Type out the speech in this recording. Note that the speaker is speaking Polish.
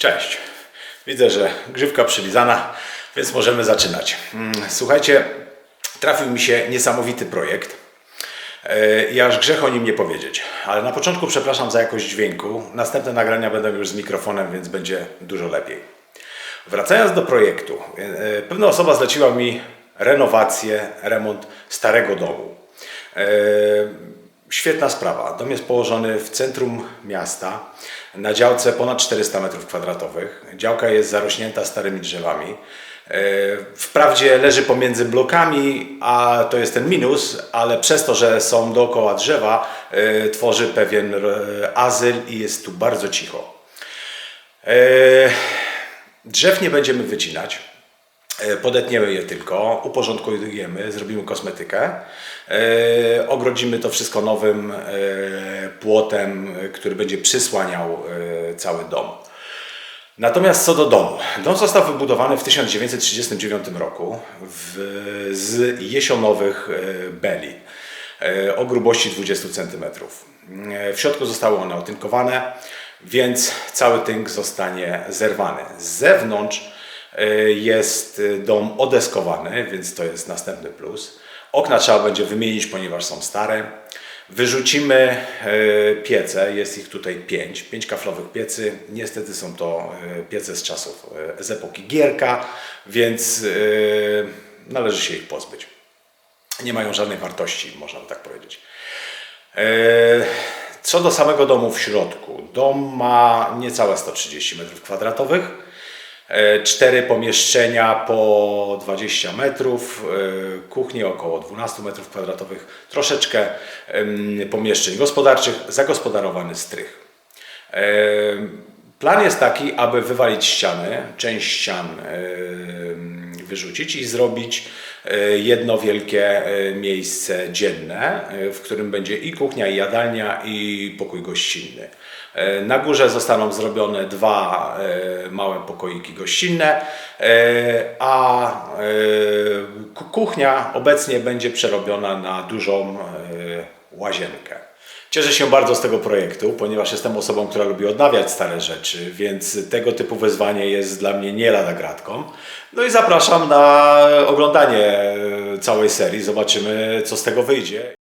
Cześć. Widzę, że grzywka przylizana, więc możemy zaczynać. Mm, Słuchajcie, trafił mi się niesamowity projekt. E, I aż grzech o nim nie powiedzieć. Ale na początku przepraszam za jakość dźwięku. Następne nagrania będą już z mikrofonem, więc będzie dużo lepiej. Wracając do projektu, e, pewna osoba zleciła mi renowację, remont starego domu. Świetna sprawa. Dom jest położony w centrum miasta, na działce ponad 400 m2. Działka jest zarośnięta starymi drzewami. E, Wprawdzie leży pomiędzy blokami, a to jest ten minus, ale przez to, że są dookoła drzewa, e, tworzy pewien e, azyl i jest tu bardzo cicho. Drzew nie będziemy wycinać. E, Podetniemy je tylko, uporządkujemy, zrobimy kosmetykę. E, ogrodzimy to wszystko nowym e, płotem, który będzie przysłaniał cały dom. Natomiast co do domu. Dom został wybudowany w 1939 roku w, z jesionowych beli o grubości 20 cm. W środku zostały one otynkowane, więc cały tynk zostanie zerwany. Z zewnątrz jest e, dom odeskowany, więc to jest następny plus. Okna trzeba będzie wymienić, ponieważ są stare. Wyrzucimy e, piece, jest ich tutaj pięć, pięć kaflowych piecy. Niestety są to e, piece z czasów e, z epoki Gierka, więc e, należy się ich pozbyć. Nie mają żadnej wartości, można by tak powiedzieć. E, Co do samego domu w środku. Dom ma niecałe 130 m2. E, Cztery pomieszczenia po 20 metrów, e, kuchnie około 12 m2, troszeczkę em, pomieszczeń gospodarczych, zagospodarowany strych. E, Plan jest taki, aby wywalić ściany, część ścian wyrzucić i zrobić jedno wielkie e, miejsce dzienne, e, w którym będzie i kuchnia, i jadalnia, i pokój gościnny. E, Na górze zostaną zrobione dwa e, małe pokoiki gościnne, e, a e, ku- kuchnia obecnie będzie przerobiona na dużą e, łazienkę. Cieszę się bardzo z tego projektu, ponieważ jestem osobą, która lubi odnawiać stare rzeczy, więc tego typu wyzwanie jest dla mnie nie lada gratką. No i zapraszam na oglądanie e, całej serii, zobaczymy co z tego wyjdzie.